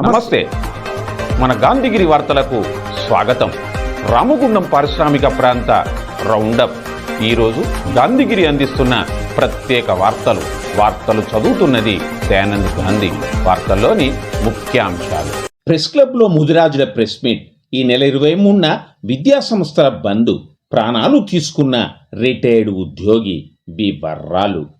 నమస్తే. మన గాంధీగిరి వార్తలకు స్వాగతం. రామగుండం పారిశ్రామిక ప్రాంత రౌండప్. ఈరోజు గాంధీగిరి అందిస్తున్న ప్రత్యేక వార్తలు. వార్తలు చదువుతున్నది దయానంద్ గాంధీ. వార్తల్లోని ముఖ్యాంశాలు. ప్రెస్ క్లబ్లో ముదిరాజుల ప్రెస్ మీట్. ఈ నెల ఇరవై మూడున విద్యా సంస్థల బంధు ప్రాణాలు తీసుకున్న రిటైర్డ్ ఉద్యోగి బి బర్రాలు.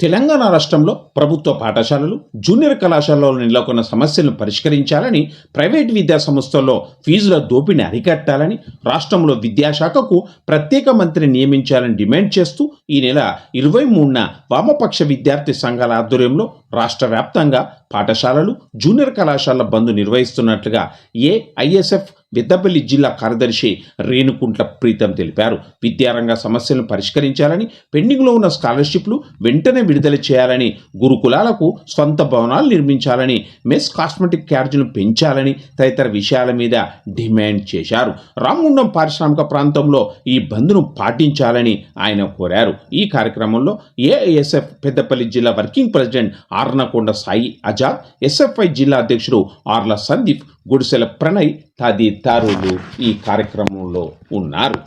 Telangana రాష్ట్రంలో ప్రభుత్వ పాఠశాలలు జూనియర్ కళాశాలలో నెలకొన్న సమస్యలను పరిష్కరించాలని ప్రైవేట్ విద్యా సంస్థల్లో ఫీజుల దోపిడీని అరికట్టాలని రాష్ట్రంలో విద్యాశాఖకు ప్రత్యేక మంత్రిని నియమించాలని డిమాండ్ చేస్తూ ఈ నెల ఇరవై మూడున వామపక్ష విద్యార్థి సంఘాల ఆధ్వర్యంలో రాష్ట్ర వ్యాప్తంగా పాఠశాలలు జూనియర్ కళాశాలల బంద్ నిర్వహిస్తున్నట్లుగా ఏఐఎస్ఎఫ్ పెద్దపల్లి జిల్లా కార్యదర్శి రేణుకుంట్ల ప్రీతం తెలిపారు. విద్యారంగ సమస్యలను పరిష్కరించాలని పెండింగ్లో ఉన్న స్కాలర్షిప్లు వెంటనే విడుదల చేయాలని గురుకులాలకు సొంత భవనాలు నిర్మించాలని మెస్ కాస్మెటిక్ ఛార్జీలు పెంచాలని తదితర విషయాల మీద డిమాండ్ చేశారు. రామగుండం పారిశ్రామిక ప్రాంతంలో ఈ బంద్ను పాటించాలని ఆయన కోరారు. ఈ కార్యక్రమంలో ఏఐఎస్ఎఫ్ పెద్దపల్లి జిల్లా working president Arnakonda Sai Azad SFI జిల్లా అధ్యక్షుడు ఆర్ల సందీప్ గుడిసెల ప్రణయ్ తదితరులు ఈ కార్యక్రమంలో ఉన్నారు.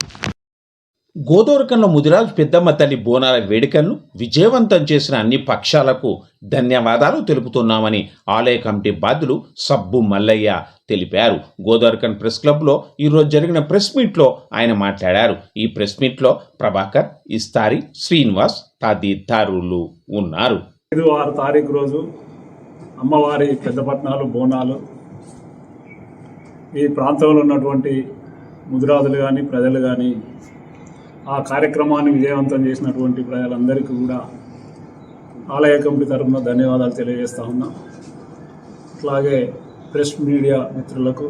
గోదోరకంలో ముదిరాజు పెద్దమ్మ తల్లి బోనాల వేడుకలను విజయవంతం చేసిన అన్ని పక్షాలకు ధన్యవాదాలు తెలుపుతున్నామని ఆలయ కమిటీ బాధ్యులు సబ్బు మల్లయ్య తెలిపారు. గోదావరికన్ ప్రెస్ క్లబ్లో ఈరోజు జరిగిన ప్రెస్ మీట్లో ఆయన మాట్లాడారు. ఈ ప్రెస్ మీట్లో ప్రభాకర్ ఇస్తారి శ్రీనివాస్ తదితరులు ఉన్నారు. ఐదు ఆరు తారీఖు రోజు అమ్మవారి పెద్దపట్నాలు బోనాలు ఈ ప్రాంతంలో ఉన్నటువంటి ముదిరాజులు కానీ ప్రజలు కానీ ఆ కార్యక్రమాన్ని విజయవంతం చేసినటువంటి ప్రజలందరికీ కూడా ఆలయ కమిటీ తరఫున ధన్యవాదాలు తెలియజేస్తా ఉన్నాం. అట్లాగే ప్రెస్ మీడియా మిత్రులకు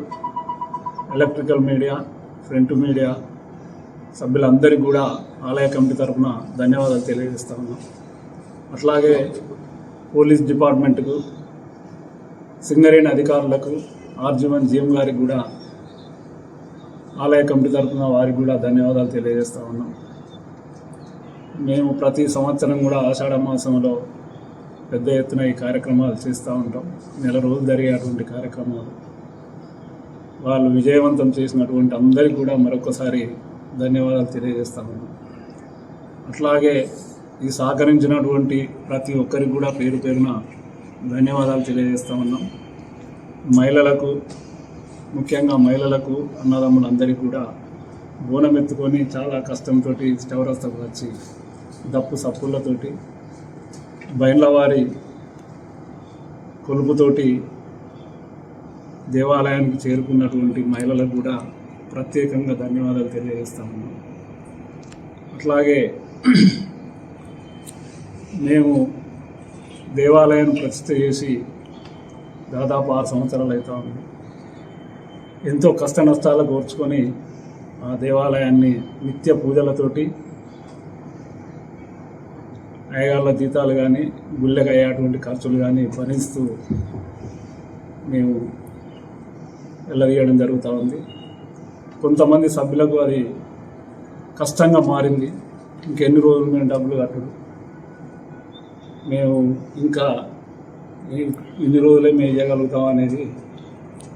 ఎలక్ట్రికల్ మీడియా ప్రింట్ మీడియా సభ్యులందరికీ కూడా ఆలయ కమిటీ తరఫున ధన్యవాదాలు తెలియజేస్తా ఉన్నాం. అట్లాగే పోలీస్ డిపార్ట్మెంట్కు సింగరేణి అధికారులకు ఆర్జీవన్ జీఎం గారికి కూడా ఆలయ కమిటీ తరఫున వారికి కూడా ధన్యవాదాలు తెలియజేస్తూ ఉన్నాం. మేము ప్రతి సంవత్సరం కూడా ఆషాఢ మాసంలో పెద్ద ఎత్తున ఈ కార్యక్రమాలు చేస్తూ ఉంటాం. నెల రోజులు జరిగేటువంటి కార్యక్రమాలు. వాళ్ళు విజయవంతం చేసినటువంటి అందరికీ కూడా మరొకసారి ధన్యవాదాలు తెలియజేస్తా ఉన్నాం. అట్లాగే ఈ సహకరించినటువంటి ప్రతి ఒక్కరికి కూడా పేరు పేరున ధన్యవాదాలు తెలియజేస్తా ఉన్నాం. మహిళలకు ముఖ్యంగా మహిళలకు అన్నదమ్ములందరికీ కూడా బోనం ఎత్తుకొని చాలా కష్టంతో చౌరస్తకు వచ్చి దప్పు సప్పులతోటి బయళ్ళవారి కొలుపుతోటి దేవాలయానికి చేరుకున్నటువంటి మహిళలకు కూడా ప్రత్యేకంగా ధన్యవాదాలు తెలియజేస్తాము అట్లాగే మేము దేవాలయాన్ని ప్రతిష్ట చేసి దాదాపు ఆరు సంవత్సరాలు అవుతా ఉంది. ఎంతో కష్ట నష్టాలు కోర్చుకొని ఆ దేవాలయాన్ని నిత్య పూజలతోటి అయ్యగాళ్ళ జీతాలు కానీ గుళ్ళకి అయ్యేటువంటి ఖర్చులు కానీ భరిస్తూ మేము వెళ్ళవేయడం జరుగుతూ ఉంది. కొంతమంది సభ్యులకు అది కష్టంగా మారింది. ఇంకెన్ని రోజులు మేము డబ్బులు కట్టడు. మేము ఇంకా ఇన్ని రోజులే మేము చేయగలుగుతాం అనేది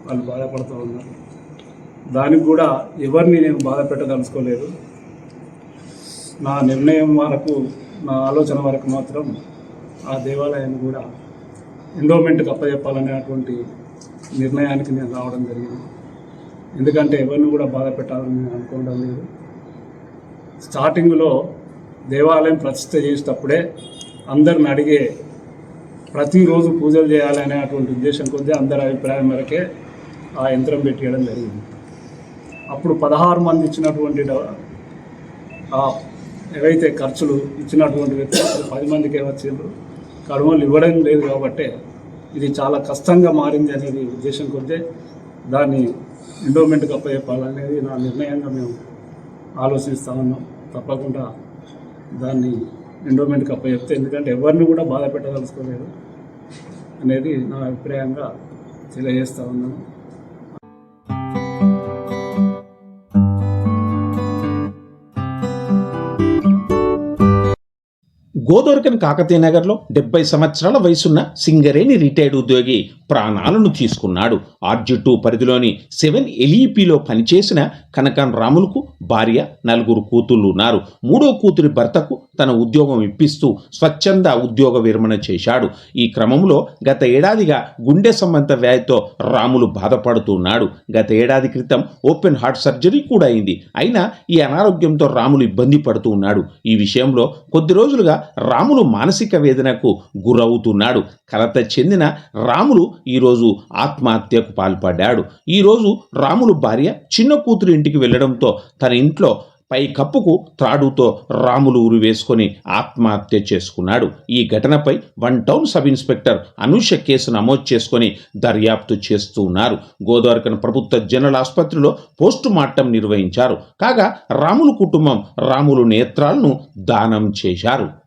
వాళ్ళు బాధపడుతూ ఉన్నారు. దానికి కూడా ఎవరిని నేను బాధ పెట్టదలుచుకోలేదు. నా నిర్ణయం వరకు నా ఆలోచన వరకు మాత్రం ఆ దేవాలయాన్ని కూడా ఎండోమెంట్కి అప్పచెప్పాలనేటువంటి నిర్ణయానికి నేను రావడం జరిగింది. ఎందుకంటే ఎవరిని కూడా బాధ పెట్టాలని నేను అనుకోవడం లేదు. స్టార్టింగ్లో దేవాలయం ప్రతిష్ట చేసేటప్పుడే అందరిని అడిగే ప్రతిరోజు పూజలు చేయాలనే అటువంటి ఉద్దేశం కొద్దీ అందరి అభిప్రాయం మేరకే ఆ యంత్రం పెట్టేయడం జరిగింది. అప్పుడు పదహారు మంది ఇచ్చినటువంటి ఏవైతే ఖర్చులు ఇచ్చినటువంటి వ్యక్తులు పది మందికే వచ్చిండ్రు. కడుమలు ఇవ్వడం లేదు కాబట్టి ఇది చాలా కష్టంగా మారింది అనేది ఉద్దేశం కొద్దే దాన్ని ఎండోమెంట్కి అప్పచెప్పాలనేది నా నిర్ణయంగా మేము ఆలోచిస్తా ఉన్నాం. తప్పకుండా దాన్ని ఎండోమెంట్కి అప్పచెప్తే ఎందుకంటే ఎవరిని కూడా బాధ పెట్టదలుచుకోలేదు. అనేది నా అభిప్రాయంగా తెలియజేస్తా ఉన్నాను. గోదోర్కన్ కాకతీయ నగర్లో డెబ్బై సంవత్సరాల వయసున్న సింగరేణి రిటైర్డ్ ఉద్యోగి ప్రాణాలను తీసుకున్నాడు. ఆర్జీ టూ పరిధిలోని సెవెన్ ఎల్ఈపిలో పనిచేసిన కనకాన్ రాములకు భార్య నలుగురు కూతుళ్ళు ఉన్నారు. మూడో కూతురి భర్తకు తన ఉద్యోగం ఇప్పిస్తూ స్వచ్ఛంద ఉద్యోగ విరమణ చేశాడు. ఈ క్రమంలో గత ఏడాదిగా గుండె సంబంధ వ్యాధితో రాములు బాధపడుతున్నాడు గత ఏడాది క్రితం ఓపెన్ హార్ట్ సర్జరీ కూడా అయింది. అయినా ఈ అనారోగ్యంతో రాములు ఇబ్బంది పడుతూ ఉన్నాడు. ఈ విషయంలో కొద్ది రోజులుగా రాములు మానసిక వేదనకు గురవుతున్నాడు. కలత చెందిన రాములు ఈరోజు ఆత్మహత్యకు పాల్పడ్డాడు. ఈరోజు రాములు భార్య చిన్న కూతురు ఇంటికి వెళ్ళడంతో తన ఇంట్లో పై కప్పుకు త్రాడుతో రాములు ఉరి వేసుకొని ఆత్మహత్య చేసుకున్నాడు. ఈ ఘటనపై one town sub inspector Anusha case నమోదు చేసుకొని దర్యాప్తు చేస్తూ ఉన్నారు గోదావరికన్ ప్రభుత్వ జనరల్ ఆసుపత్రిలో పోస్టు మార్టం నిర్వహించారు. కాగా రాములు కుటుంబం రాములు నేత్రాలను దానం చేశారు.